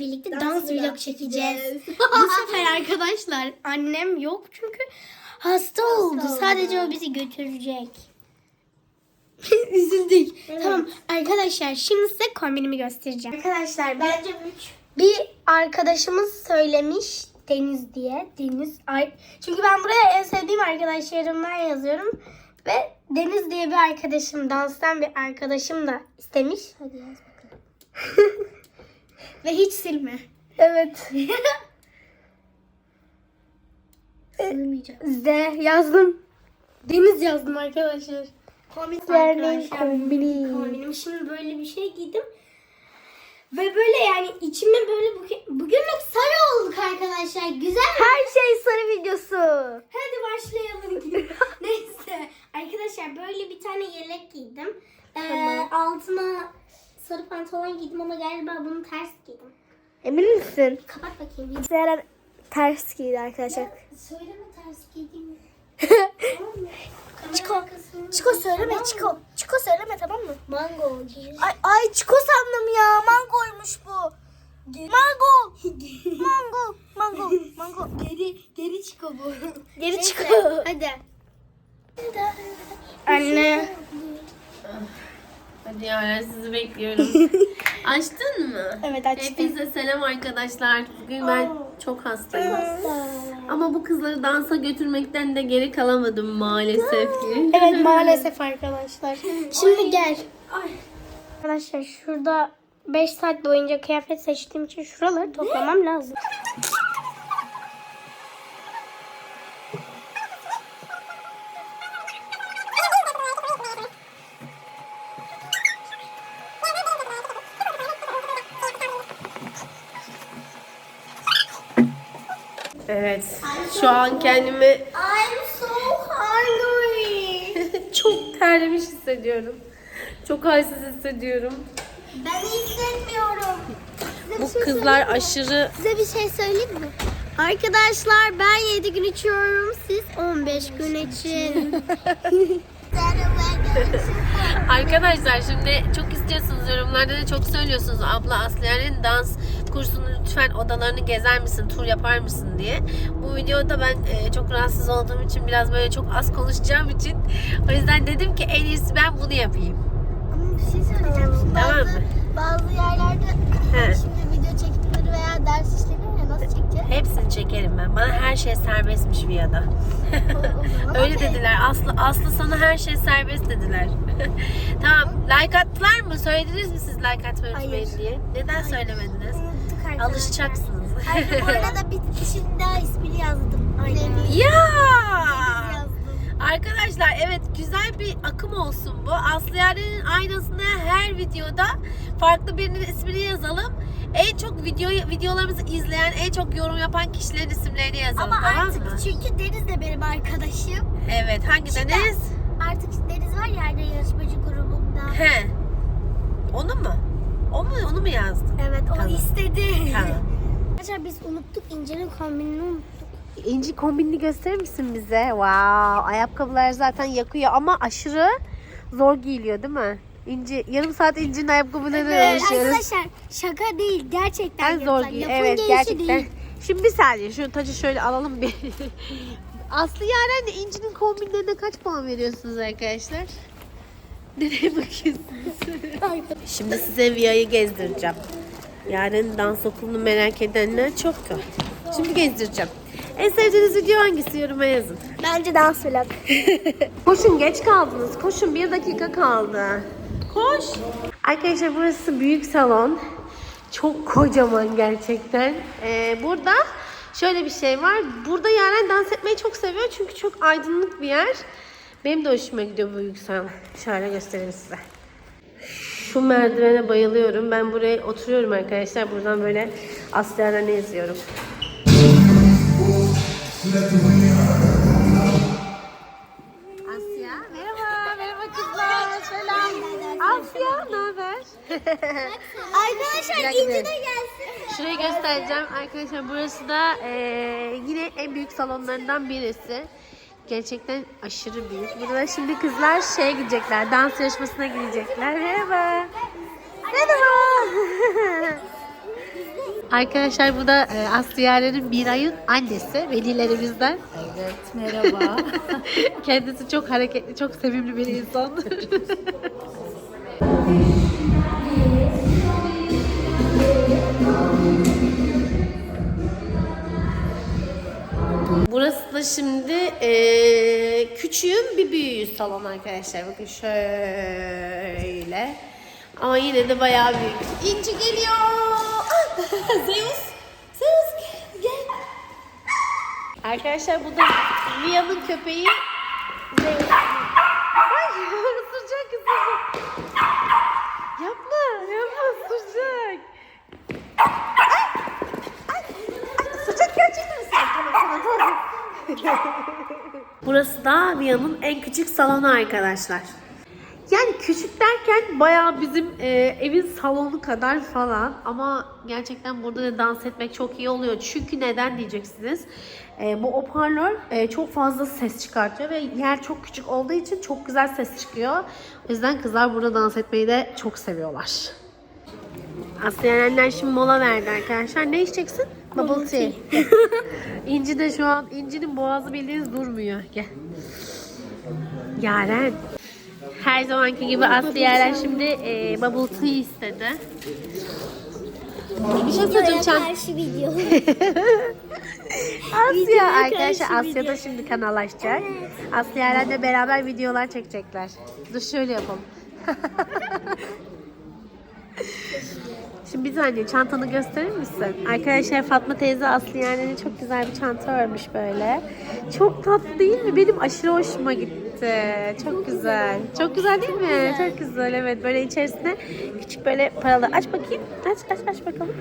birlikte dans, Dans vlog çekeceğiz. çekeceğiz. Bu sefer arkadaşlar annem yok çünkü hasta, oldu. oldu. Sadece o bizi götürecek. Üzüldük. Tamam arkadaşlar şimdi size kombinimi göstereceğim. Arkadaşlar ben Bence 3. bir arkadaşımız söylemiş Deniz diye. Deniz. Ay. Çünkü ben buraya en sevdiğim arkadaşlarımdan yazıyorum. Ve Deniz diye bir arkadaşım, danstan bir arkadaşım da istemiş. Hadi yaz bakalım. Ve hiç silme. Evet. Sığmayacak. Z yazdım. Deniz yazdım arkadaşlar. Kombin Arkadaşlar, Kombinim. Şimdi böyle bir şey giydim. Ve böyle yani içime böyle bugün, bugünlük sarı olduk arkadaşlar. Güzel. Her şey sarı videosu. Hadi başlayalım. Neyse. Arkadaşlar böyle bir tane yelek giydim. Ee, altına sarı pantolon giydim ama galiba bunu ters giydim. Emin misin? Kapat bakayım. Seren ters giydi arkadaşlar. Söyleme ters giydiğimi. Çiko, Çiko söyleme Çiko. Çiko söyleme tamam mı? Mango giy. Ay, ay Çiko sandım ya. Mangoymuş bu. Mango. Mango. Mango. Mango. Geri, geri çıkıyor bu. Geri Çiko. Hadi. Anne. Yaren sizi bekliyorum. Açtın mı? Evet, açtım. Hepinize selam arkadaşlar. Bugün ben çok hastayım. Ama bu kızları dansa götürmekten de geri kalamadım maalesef ki. Evet maalesef arkadaşlar. Şimdi gel. Arkadaşlar şurada 5 saat boyunca kıyafet seçtiğim için şuraları toplamam lazım. Evet. Şu an kendimi I'm so hungry. çok terlemiş hissediyorum. Çok halsiz hissediyorum. Ben hissetmiyorum. Bu kızlar aşırı Size bir şey söyleyeyim mi? Arkadaşlar ben 7 gün içiyorum. Siz 15 gün için. Arkadaşlar şimdi çok istiyorsunuz yorumlarda da çok söylüyorsunuz abla Aslı'nın dans kursunu lütfen odalarını gezer misin tur yapar mısın diye. Bu videoda ben e, çok rahatsız olduğum için biraz böyle çok az konuşacağım için o yüzden dedim ki en iyisi ben bunu yapayım. Ama bir şey söyleyeceğim. Şimdi Tamam bazı, mı? bazı yerlerde He. şimdi video çekimleri veya ders işleniyor çekeceğiz? Hepsini çekerim ben. Bana her şey serbestmiş zaman Öyle okey. dediler. Aslı Aslı sana her şey serbest dediler. tamam. Like attılar mı? Söylediniz mi siz like atmayı unutmayın Hayır. diye? Neden söylemediniz? Unuttuk arkadaşlar. Alışacaksınız. Ayrıca bu arada bir kişinin daha ismini yazdım. Aynen. ya! Arkadaşlar evet güzel bir akım olsun bu. Aslı Yaren'in aynasında her videoda farklı birinin ismini yazalım. En çok video videolarımızı izleyen, en çok yorum yapan kişilerin isimlerini yazalım Ama tamam artık mı? çünkü Deniz de benim arkadaşım. Evet hangi Şimdi- Deniz? Artık Deniz var ya hani yarışmacı grubunda. He. Onu mu? O mu onu mu yazdın? Evet o Tamam. istedi. Tamam. Arkadaşlar biz unuttuk İnce'nin kombinini unuttuk. İnci kombinini gösterir misin bize? Wow, ayakkabılar zaten yakıyor ama aşırı zor giyiliyor değil mi? İnci, yarım saat İnci'nin ayakkabılarını Evet, ölçüyoruz. arkadaşlar şaka değil gerçekten En zor. Lafın Evet gerçekten. değil. Şimdi bir saniye şu tacı şöyle alalım bir. Aslı Yaren de İnci'nin kombinlerine kaç puan veriyorsunuz arkadaşlar? Nereye bakıyorsunuz? Şimdi size Via'yı gezdireceğim. Yarın dans okulunu merak edenler çoktu. Şimdi gezdireceğim. En sevdiğiniz video hangisi yoruma yazın. Bence dans vlog. Koşun geç kaldınız. Koşun bir dakika kaldı. Koş. Arkadaşlar burası büyük salon. Çok kocaman gerçekten. Ee, burada şöyle bir şey var. Burada Yaren dans etmeyi çok seviyor. Çünkü çok aydınlık bir yer. Benim de hoşuma gidiyor bu büyük salon. Şöyle göstereyim size. Şu merdivene bayılıyorum. Ben buraya oturuyorum arkadaşlar. Buradan böyle Yaren'i izliyorum. Arkadaşlar İnci de gelsin. Şurayı göstereceğim. Arkadaşlar burası da eee, yine en büyük salonlarından birisi. Gerçekten aşırı büyük. Burada şimdi kızlar şeye gidecekler. Dans yarışmasına gidecekler. Merhaba. Merhaba. Arkadaşlar bu da e, Aslı Yaren'in Miray'ın annesi, velilerimizden. Evet merhaba. Kendisi çok hareketli, çok sevimli bir insandır. Burası da şimdi eee küçüğün bir büyüğü salon arkadaşlar. Bakın şöyle. Ama yine de bayağı büyük. İnci geliyor. Ah, Zeus. Zeus gel. Arkadaşlar bu da Mia'nın köpeği. Zeus. Ay ısıracak ısıracak. Yapma yapma ısıracak. Sıcak gerçekten sıcak. Tamam tamam tamam. Burası da Mia'nın en küçük salonu arkadaşlar. Yani küçük derken bayağı bizim e, evin salonu kadar falan ama gerçekten burada da dans etmek çok iyi oluyor. Çünkü neden diyeceksiniz. E, bu hoparlör e, çok fazla ses çıkartıyor ve yer çok küçük olduğu için çok güzel ses çıkıyor. O yüzden kızlar burada dans etmeyi de çok seviyorlar. Aslı Yerenler şimdi mola verdi arkadaşlar. Ne içeceksin? Bubble tea. İnci de şu an, İnci'nin boğazı bildiğiniz durmuyor. Gel. Yaren. Her zamanki gibi Aslı Yaren şimdi e, bubble tea istedi. Bir şey söyleyeceğim. Çan- karşı video. Asya Videoya arkadaşlar karşı Asya da video. şimdi kanal açacak. Aslı Yaren'le beraber videolar çekecekler. Dur şöyle yapalım. Şimdi bir saniye çantanı gösterir misin? Arkadaşlar Fatma teyze Aslı Yaren'e çok güzel bir çanta örmüş böyle. Çok tatlı değil mi? Benim aşırı hoşuma gitti. Çok güzel. Çok güzel değil mi? Çok güzel evet. Böyle içerisine küçük böyle paralı. Aç bakayım. Aç aç aç bakalım.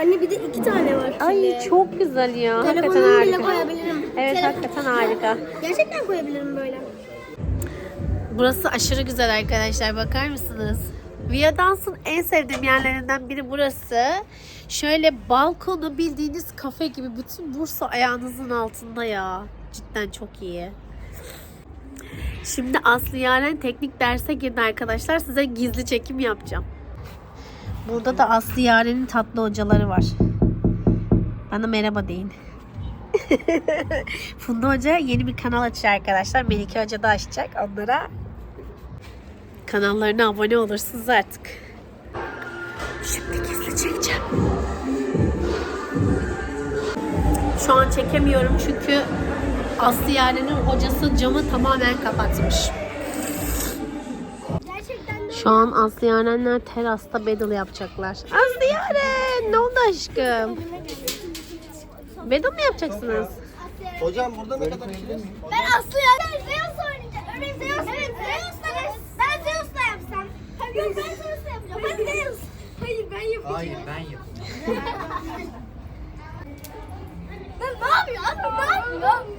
Anne bir de iki tane var. Ay çok güzel ya. Hakikaten Telefonumu bile harika. koyabilirim. Evet Telefon- hakikaten harika. Gerçekten koyabilirim böyle. Burası aşırı güzel arkadaşlar bakar mısınız? Via Dans'ın en sevdiğim yerlerinden biri burası. Şöyle balkonu bildiğiniz kafe gibi bütün Bursa ayağınızın altında ya. Cidden çok iyi. Şimdi Aslı Yaren teknik derse girdi arkadaşlar. Size gizli çekim yapacağım. Burada da Aslı Yaren'in tatlı hocaları var. Bana merhaba deyin. Funda Hoca yeni bir kanal açacak arkadaşlar. Melike Hoca da açacak. Onlara kanallarına abone olursunuz artık. Şimdi gizli çekeceğim. Şu an çekemiyorum çünkü Aslı Yaren'in hocası camı tamamen kapatmış. Şu an Aslı Yarenler terasta battle yapacaklar. Aslı Yaren ne oldu aşkım? Battle mi yapacaksınız? Hocam burada ne kadar? Ben Aslı ya. Ben Zeus oynayacağım. Örneğin Zeus. Evet Zeus'la ben, ben Zeus'la yapsam. Hayır yok ben Zeus'la yapacağım. Hadi Zeus. Hayır ben yapacağım. Hayır ben yapacağım. Ben ne yapıyorum? Ne yapıyorum?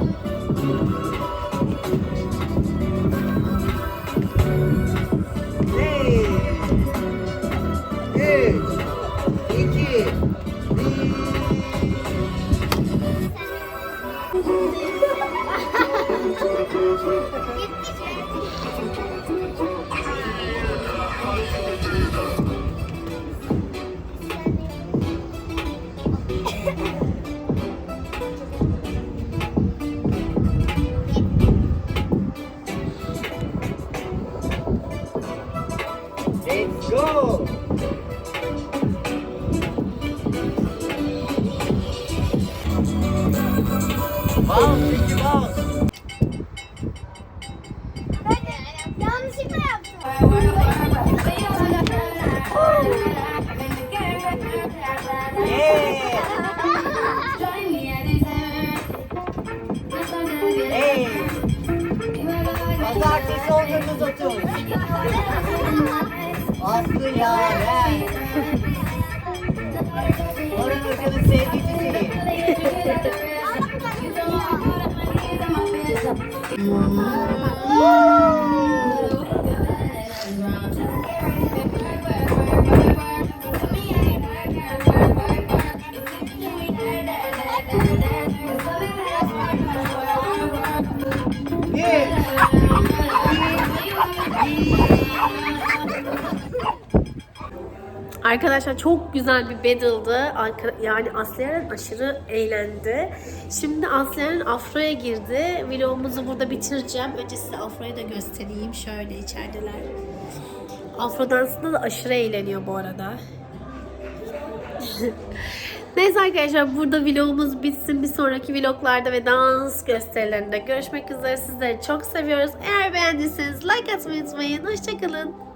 Yeah. Mouse, Mickey Mouse. Yanlışlıkla yaptım. Yeah. Hey. Kollarını uzatıyoruz. Aslı Yaren. Orhan Hoca'nın sevgilisi. Bir. Arkadaşlar çok güzel bir battle'dı. Yani Aslı Yaren aşırı eğlendi. Şimdi Aslı Yaren Afro'ya girdi. Vlogumuzu burada bitireceğim. Önce size Afro'yu da göstereyim. Şöyle içerideler. Afro dansında da aşırı eğleniyor bu arada. Neyse arkadaşlar burada vlogumuz bitsin. Bir sonraki vloglarda ve dans gösterilerinde görüşmek üzere. Sizleri çok seviyoruz. Eğer beğendiyseniz like atmayı unutmayın. Hoşçakalın.